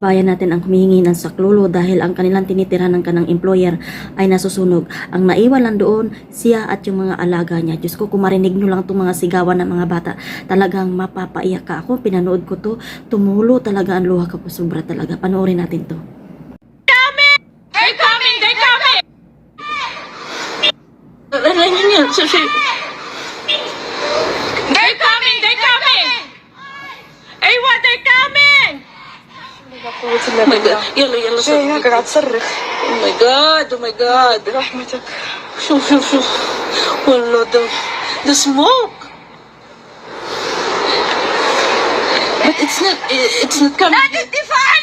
Bayan natin ang humihingi ng saklolo dahil ang kanilang tinitirhan ng kanang employer ay nasusunog. Ang naiwan lang doon, siya at yung mga alaga niya. Diyos ko, kung marinig nyo lang itong mga sigawan ng mga bata, talagang mapapaiyak ka ako. Pinanood ko to, tumulo talaga ang luha ko. Sobra talaga. Panoorin natin to. They're coming! They're coming! Yan. Susi. They're coming! They're coming! Aywa, they're coming! قوة إلا oh بالله. يلا يلا شوفي هكا قاعد تصرخ أو ماي جاد أو ماي جاد رحمتك شوف شوف شوف. والله ده ده سموك بس اتس not, اتس not coming. لا the!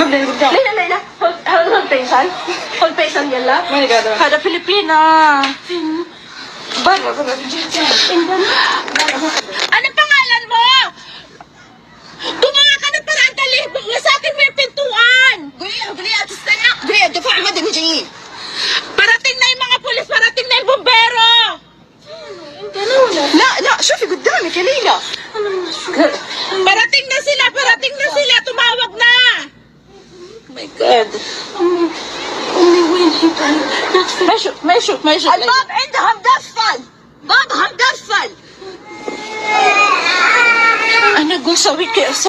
لا لا لا مبنى قدام Layla, Layla, hold, hold, hold patient. Hold patient, yalla. ماني قادرة Kada Pilipina. برا برا Ano pangalan mo? Gumawa ka ng paraan dali. Wasakin mo yung pintuan. قولي قولي تستنى قولي الدفاع المدني جايين Parating na yung mga pulis, parating na yung bumbero. لا لا شوفي قدامك يا ليلى Parating na My God. أمي وين هي طيب ما شوف, ما شوف, ما شوف. الباب عندها مقفل بابها مقفل أنا أقول سوي كيف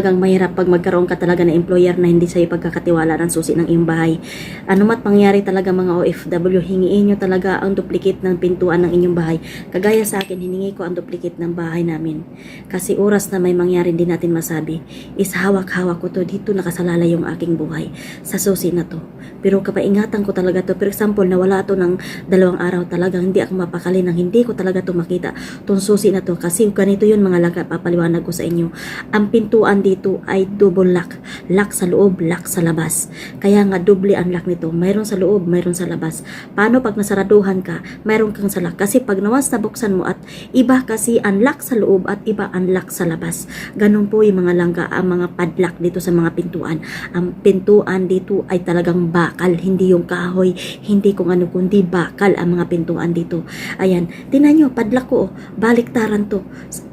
Talagang mahirap pag magkaroon ka talaga ng employer na hindi sa'yo pagkakatiwala ng susi ng iyong bahay. Ano mat pangyari talaga mga OFW, hingiin nyo talaga ang duplicate ng pintuan ng inyong bahay. Kagaya sa akin, hiningi ko ang duplicate ng bahay namin. Kasi oras na may mangyari hindi natin masabi, is hawak-hawak ko to, dito nakasalala yung aking buhay sa susi na to. Pero kapaingatan ko talaga to. For example, nawala to ng dalawang araw talagang hindi ako mapakali nang hindi ko talaga to makita tong susi na to. Kasi ganito yun mga laga, papaliwanag ko sa inyo. Ang pintuan dito ay double lock. Lock sa loob, lock sa labas. Kaya nga doble ang lock nito. Mayroon sa loob, mayroon sa labas. Paano pag nasaraduhan ka, mayroon kang sa lock. Kasi pag nawas nabuksan mo at iba kasi ang lock sa loob at iba ang lock sa labas. Ganun po yung mga langga, ang mga padlock dito sa mga pintuan. Ang pintuan dito ay talagang bakal, hindi yung kahoy, hindi kung ano kundi bakal ang mga pintuan dito. Ayan, tinan nyo, padlock ko, oh. baliktaran to.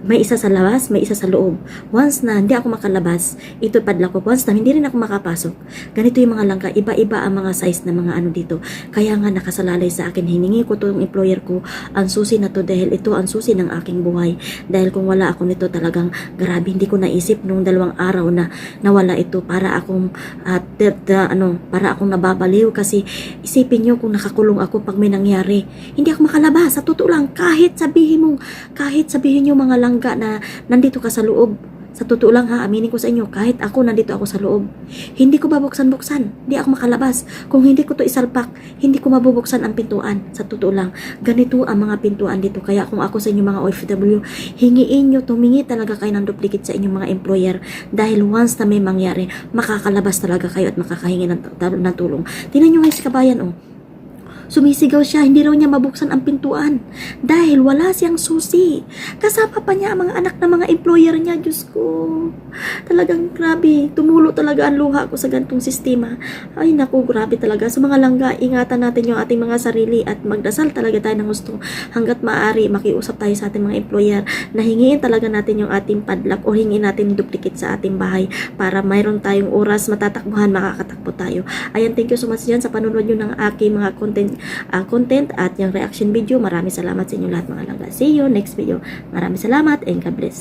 May isa sa labas, may isa sa loob. Once na hindi ako makalabas, ito padlock ko. Once na hindi rin ako makapasok. Ganito yung mga langka, iba-iba ang mga size ng mga ano dito. Kaya nga nakasalalay sa akin, hiningi ko to yung employer ko, ang susi na to dahil ito ang susi ng aking buhay. Dahil kung wala ako nito talagang grabe, hindi ko naisip nung dalawang araw na nawala ito para akong at ano, para akong nababaliw kasi isipin nyo kung nakakulong ako pag may nangyari. Hindi ako makalabas. Sa totoo lang, kahit sabihin mo, kahit sabihin nyo mga langga na nandito ka sa loob, sa totoo lang ha, aminin ko sa inyo, kahit ako nandito ako sa loob, hindi ko babuksan-buksan. Hindi ako makalabas. Kung hindi ko to isalpak, hindi ko mabubuksan ang pintuan. Sa totoo lang, ganito ang mga pintuan dito. Kaya kung ako sa inyo mga OFW, hingiin nyo, tumingi talaga kayo ng duplicate sa inyong mga employer. Dahil once na may mangyari, makakalabas talaga kayo at makakahingi ng, ng tulong. Tingnan nyo si kabayan, oh Sumisigaw siya, hindi raw niya mabuksan ang pintuan dahil wala siyang susi. Kasama pa niya ang mga anak ng mga employer niya, Diyos ko. Talagang grabe, tumulo talaga ang luha ko sa gantong sistema. Ay naku, grabe talaga. Sa mga langga, ingatan natin yung ating mga sarili at magdasal talaga tayo ng gusto hanggat maaari makiusap tayo sa ating mga employer na hingiin talaga natin yung ating padlock o hingin natin duplicate sa ating bahay para mayroon tayong oras matatakbuhan, makakatakbo tayo. Ayan, thank you so much dyan sa panunod nyo ng aking mga content, ah, content at yung reaction video. Maraming salamat sa inyo lahat mga langga. See you next video. Maraming salamat and God bless.